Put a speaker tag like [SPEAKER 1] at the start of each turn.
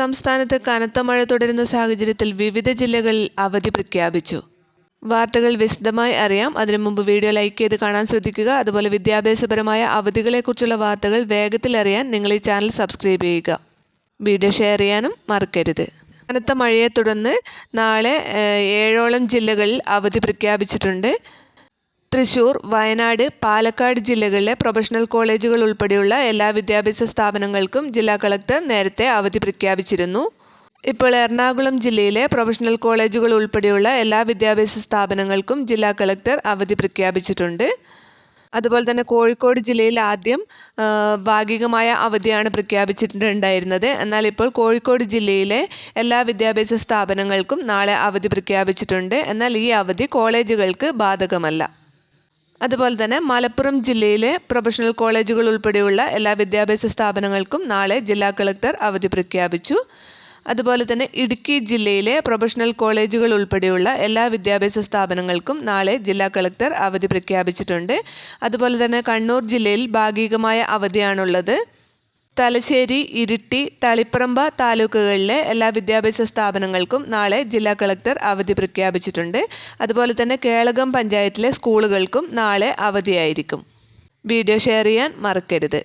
[SPEAKER 1] സംസ്ഥാനത്ത് കനത്ത മഴ തുടരുന്ന സാഹചര്യത്തിൽ വിവിധ ജില്ലകളിൽ അവധി പ്രഖ്യാപിച്ചു. വാർത്തകൾ വിശദമായി അറിയാം. അതിനു മുമ്പ് വീഡിയോ ലൈക്ക് ചെയ്ത് കാണാൻ ശ്രദ്ധിക്കുക. അതുപോലെ വിദ്യാഭ്യാസപരമായ അവധികളെക്കുറിച്ചുള്ള വാർത്തകൾ വേഗത്തിൽ അറിയാൻ നിങ്ങൾ ഈ ചാനൽ സബ്സ്ക്രൈബ് ചെയ്യുക. വീഡിയോ ഷെയർ ചെയ്യാനും മറക്കരുത്. കനത്ത മഴയെ തുടർന്ന് നാളെ ഏഴോളം ജില്ലകളിൽ അവധി പ്രഖ്യാപിച്ചിട്ടുണ്ട്. തൃശൂർ വയനാട് പാലക്കാട് ജില്ലകളിലെ പ്രൊഫഷണൽ കോളേജുകൾ ഉൾപ്പെടെയുള്ള എല്ലാ വിദ്യാഭ്യാസ സ്ഥാപനങ്ങൾക്കും ജില്ലാ കളക്ടർ നേരത്തെ അവധി പ്രഖ്യാപിച്ചിരുന്നു. ഇപ്പോൾ എറണാകുളം ജില്ലയിലെ പ്രൊഫഷണൽ കോളേജുകൾ ഉൾപ്പെടെയുള്ള എല്ലാ വിദ്യാഭ്യാസ സ്ഥാപനങ്ങൾക്കും ജില്ലാ കളക്ടർ അവധി പ്രഖ്യാപിച്ചിട്ടുണ്ട്. അതുപോലെ തന്നെ കോഴിക്കോട് ജില്ലയിൽ ആദ്യം ഭാഗികമായ അവധിയാണ് പ്രഖ്യാപിച്ചിട്ടുണ്ടായിരുന്നത്. എന്നാൽ ഇപ്പോൾ കോഴിക്കോട് ജില്ലയിലെ എല്ലാ വിദ്യാഭ്യാസ സ്ഥാപനങ്ങൾക്കും നാളെ അവധി പ്രഖ്യാപിച്ചിട്ടുണ്ട്. എന്നാൽ ഈ അവധി കോളേജുകൾക്ക് ബാധകമല്ല. അതുപോലെ തന്നെ മലപ്പുറം ജില്ലയിലെ പ്രൊഫഷണൽ കോളേജുകൾ ഉൾപ്പെടെയുള്ള എല്ലാ വിദ്യാഭ്യാസ സ്ഥാപനങ്ങൾക്കും നാളെ ജില്ലാ കളക്ടർ അവധി പ്രഖ്യാപിച്ചു. അതുപോലെ തന്നെ ഇടുക്കി ജില്ലയിലെ പ്രൊഫഷണൽ കോളേജുകൾ ഉൾപ്പെടെയുള്ള എല്ലാ വിദ്യാഭ്യാസ സ്ഥാപനങ്ങൾക്കും നാളെ ജില്ലാ കളക്ടർ അവധി പ്രഖ്യാപിച്ചിട്ടുണ്ട്. അതുപോലെ തന്നെ കണ്ണൂർ ജില്ലയിൽ ഭാഗികമായ അവധിയാണുള്ളത്. തലശ്ശേരി ഇരിട്ടി തളിപ്പറമ്പ താലൂക്കുകളിലെ എല്ലാ വിദ്യാഭ്യാസ സ്ഥാപനങ്ങൾക്കും നാളെ ജില്ലാ കളക്ടർ അവധി പ്രഖ്യാപിച്ചിട്ടുണ്ട്. അതുപോലെ തന്നെ കേളകം പഞ്ചായത്തിലെ സ്കൂളുകൾക്കും നാളെ അവധിയായിരിക്കും. വീഡിയോ ഷെയർ ചെയ്യാൻ മറക്കരുത്.